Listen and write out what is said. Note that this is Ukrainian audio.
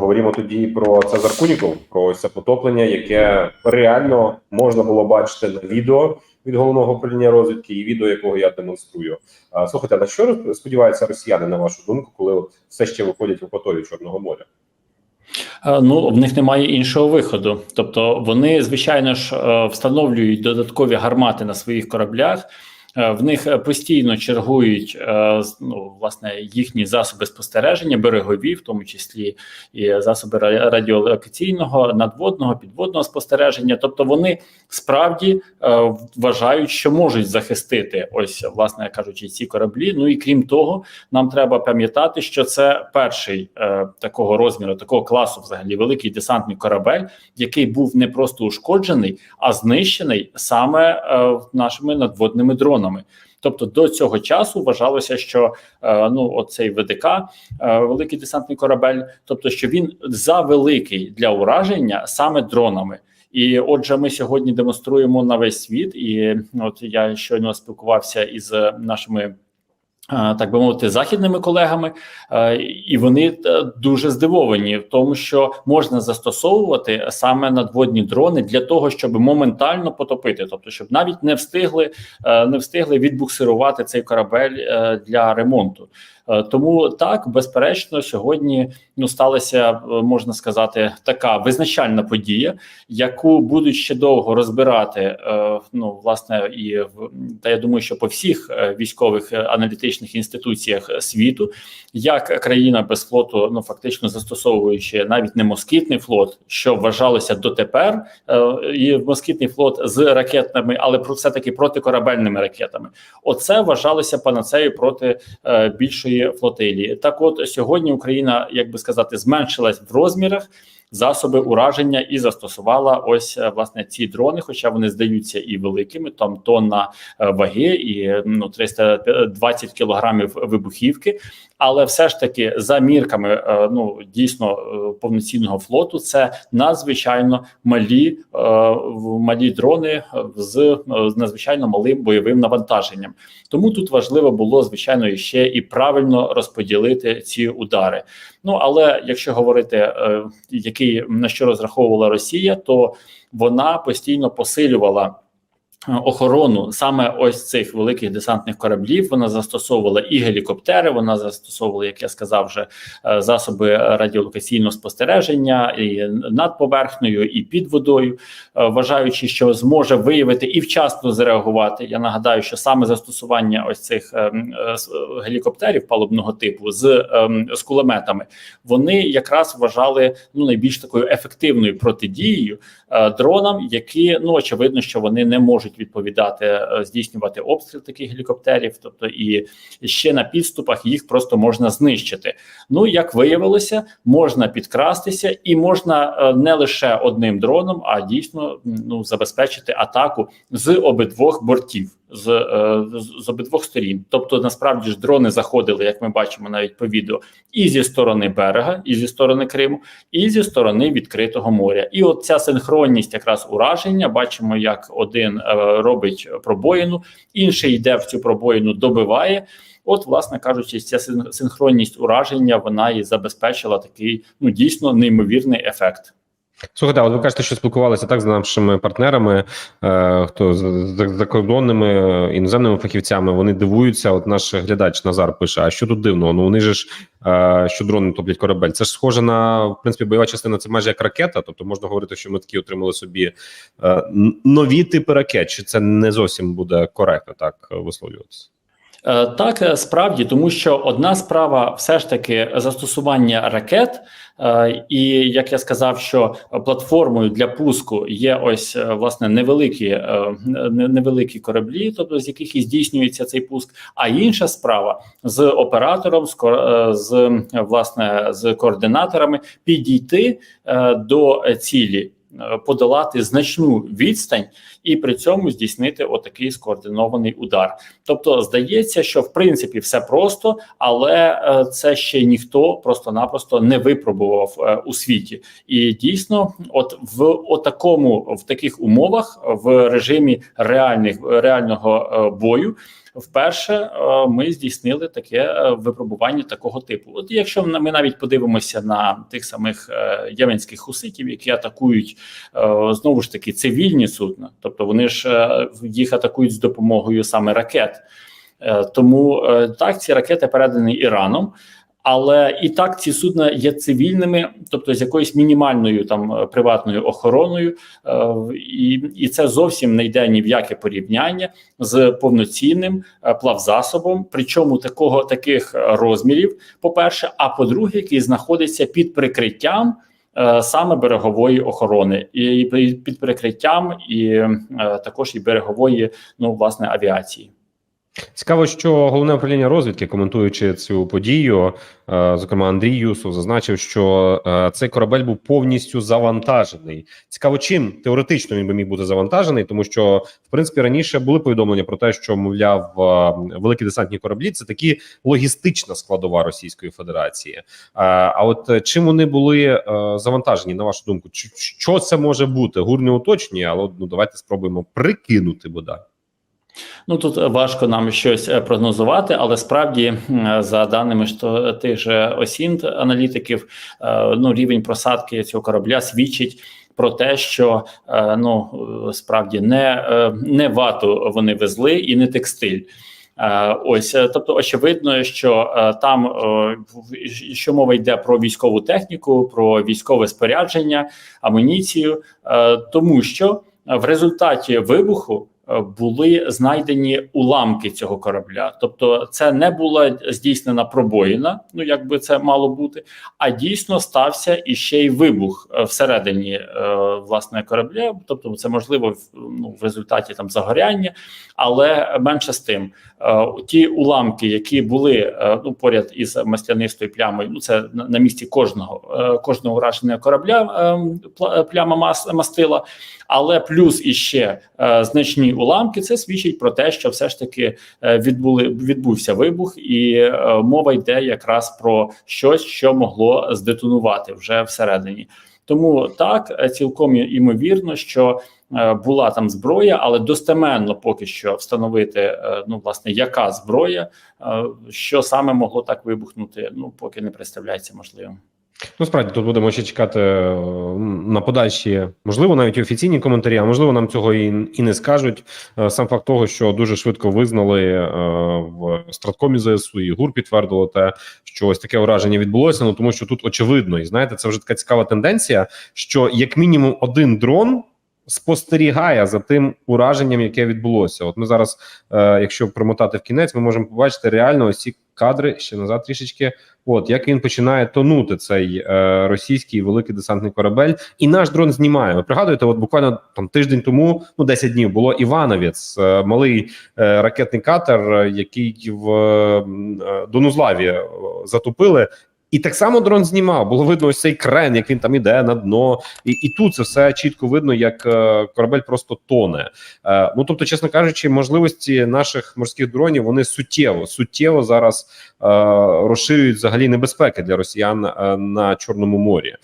Поговоримо тоді про Цезар Куніков, про це потоплення, яке реально можна було бачити на відео від головного управління розвідки і відео, якого я демонструю. Слухайте, на що сподіваються росіяни, на вашу думку, коли все ще виходять в акваторію Чорного моря? Е, Ну в них немає іншого виходу. Тобто вони, звичайно ж, е, встановлюють додаткові гармати на своїх кораблях. Е, В них е, постійно чергують е, ну, власне їхні засоби спостереження, берегові, в тому числі і засоби ра- радіолокаційного, надводного, підводного спостереження. Тобто вони справді вважають, що можуть захистити ось, власне кажучи, ці кораблі. Ну і крім того, нам треба пам'ятати, що це перший такого розміру, такого класу, взагалі, великий десантний корабель, який був не просто ушкоджений, а знищений саме нашими надводними дронами. Тобто до цього часу вважалося, що е, ну оцей ВДК, е, великий десантний корабель, тобто що він завеликий для ураження саме дронами. І отже, ми сьогодні демонструємо на весь світ. І от я щойно спілкувався із нашими. Так би мовити, західними колегами, і вони е, дуже здивовані в тому, що можна застосовувати саме надводні дрони для того, щоб моментально потопити, тобто, щоб навіть не встигли е, не встигли відбуксирувати цей корабель е, для ремонту. Е, Тому так, безперечно, сьогодні ну сталася, е, можна сказати, така визначальна подія, яку будуть ще довго розбирати. е, Ну, власне, і в та я думаю, що по всіх військових аналітичних інституціях світу, як країна без флоту, ну фактично застосовуючи навіть не москітний флот, що вважалося дотепер, і москітний флот з ракетами, але про все таки протикорабельними ракетами. Оце вважалося панацею проти більшої флотилії. Так, от сьогодні Україна, як би сказати, зменшилась в розмірах. Засоби ураження і застосувала ось е, власне ці дрони, хоча вони здаються і великими, там тонна е, ваги і ну 320 кілограмів вибухівки. Але все ж таки, за мірками е, ну дійсно повноцінного флоту, це надзвичайно малі малі дрони з надзвичайно малим бойовим навантаженням. Тому тут важливо було звичайно ще і правильно розподілити ці удари. Ну але якщо говорити, е, який на що розраховувала Росія, то вона постійно посилювала. Е, Охорону саме ось цих великих десантних кораблів вона застосовувала і гелікоптери. Вона застосовувала, як я сказав, вже е, засоби радіолокаційного спостереження і над поверхнею, і під водою, е, вважаючи, що зможе виявити і вчасно зреагувати. Я нагадаю, що саме застосування ось цих гелікоптерів палубного типу з, з кулеметами, вони якраз вважали ну найбільш такою ефективною протидією дронам, які ну очевидно, що вони не можуть відповідати е, здійснювати обстріл таких гелікоптерів, тобто і ще на підступах їх просто можна знищити. Ну як виявилося, можна підкрастися, і можна е, не лише одним дроном, а дійсно ну забезпечити атаку з обидвох бортів. З, е, з, з обидвох сторін, тобто насправді ж дрони заходили, як ми бачимо навіть по відео, і зі сторони берега, і зі сторони Криму, і зі сторони відкритого моря. І от ця синхронність, якраз ураження, бачимо, як один е, робить пробоїну, інший йде в цю пробоїну, добиває. От, власне кажучи, ця син- синхронність ураження вона і забезпечила такий ну дійсно неймовірний ефект. Слухайте, от ви кажете, що спілкувалися так з нашими партнерами, е, хто закордонними е, іноземними фахівцями. Вони дивуються. От наш глядач Назар пише: а що тут дивного? Ну вони ж е, що дрони топлять корабель. Це ж схоже на в принципі бойова частина. Це майже як ракета. Тобто можна говорити, що ми такі отримали собі е, нові типи ракет. Чи це не зовсім буде коректно так висловлюватися? Е, Так, е, справді, тому що одна справа все ж таки застосування ракет, е, і як я сказав, що платформою для пуску є ось власне невеликі невеликі кораблі, тобто з яких і здійснюється цей пуск. А інша справа з оператором, з з власне з координаторами підійти до цілі. Подолати значну відстань і при цьому здійснити отакий скоординований удар. Тобто здається, що в принципі все просто, але е, це ще ніхто просто-напросто не випробував е, у світі. І дійсно, от в отакому в таких умовах, в режимі реальних реального е, бою. вперше ми здійснили таке випробування такого типу. От якщо ми навіть подивимося на тих самих єменських хуситів, які атакують знову ж таки цивільні судна, тобто вони ж е, їх атакують з допомогою саме ракет. Е, Тому е, так ці ракети передані Іраном. Але і так ці судна є цивільними, тобто з якоюсь мінімальною там приватною охороною, і, і це зовсім не йде ні в яке порівняння з повноцінним плавзасобом, причому такого таких розмірів, по-перше, а по-друге, який знаходиться під прикриттям саме берегової охорони, і під під прикриттям, і е, також і берегової, ну власне авіації. Цікаво, що головне управління розвідки, коментуючи цю подію, е, зокрема Андрій Юсов, зазначив, що е, цей корабель був повністю завантажений. Цікаво, чим теоретично він би міг бути завантажений, тому що в принципі раніше були повідомлення про те, що мовляв е, великі десантні кораблі це такі логістична складова Російської Федерації. А от чим вони були завантажені, на вашу думку, що це може бути? Гур не уточнює, але ну давайте спробуємо прикинути бодай. Ну тут важко нам щось е, прогнозувати, але справді, за даними ж то тих же осінт аналітиків, е, ну рівень просадки цього корабля свідчить. Про те, що е, ну е, справді не, е, не вату вони везли і не текстиль. Е, Ось, е, тобто, очевидно, що е, там е, що мова йде про військову техніку, про військове спорядження, амуніцію, е, тому що в результаті вибуху е, були знайдені уламки цього корабля. Тобто, це не була здійснена пробоїна, ну як би це мало бути, а дійсно стався іще й вибух е, всередині е, власне корабля. Тобто, це можливо ну, в результаті там загоряння, але менше з тим. Е, Ті уламки, які були е, ну поряд із маслянистою плямою, ну це на, місці кожного е, кожного ураженого корабля е, пляма мас, мастила, але плюс іще е, значні уламки. Це свідчить про те, що все ж таки е, відбули відбувся вибух, і е, мова йде якраз про щось, що могло здетонувати вже всередині. Тому так е, цілком імовірно, що була там зброя, але достеменно поки що встановити ну власне яка зброя, що саме могло так вибухнути, ну поки не представляється можливим. Ну, справді, тут будемо ще чекати е, на подальші, можливо, навіть офіційні коментарі, а можливо, нам цього і, і не скажуть. Е, Сам факт того, що дуже швидко визнали е, в страткомі ЗСУ і ГУР підтвердило те, що ось таке ураження відбулося. Ну тому що тут очевидно, і знаєте, це вже така цікава тенденція, що як мінімум один дрон. Спостерігає за тим ураженням, яке відбулося. От ми зараз, е, якщо промотати в кінець, ми можемо побачити реально ось ці кадри ще назад трішечки. От як він починає тонути цей е, російський великий десантний корабель, і наш дрон знімає. Ви пригадуєте, от буквально там тиждень тому, ну 10 днів, було Івановець, е, малий е, ракетний катер, е, який в е, Донузлаві е, затопили. І так само дрон знімав. Було видно ось цей крен, як він там іде на дно, і, і тут це все чітко видно, як е, корабель просто тоне. Е, ну тобто, чесно кажучи, можливості наших морських дронів вони суттєво суттєво зараз е, розширюють взагалі небезпеки для росіян е, на Чорному морі.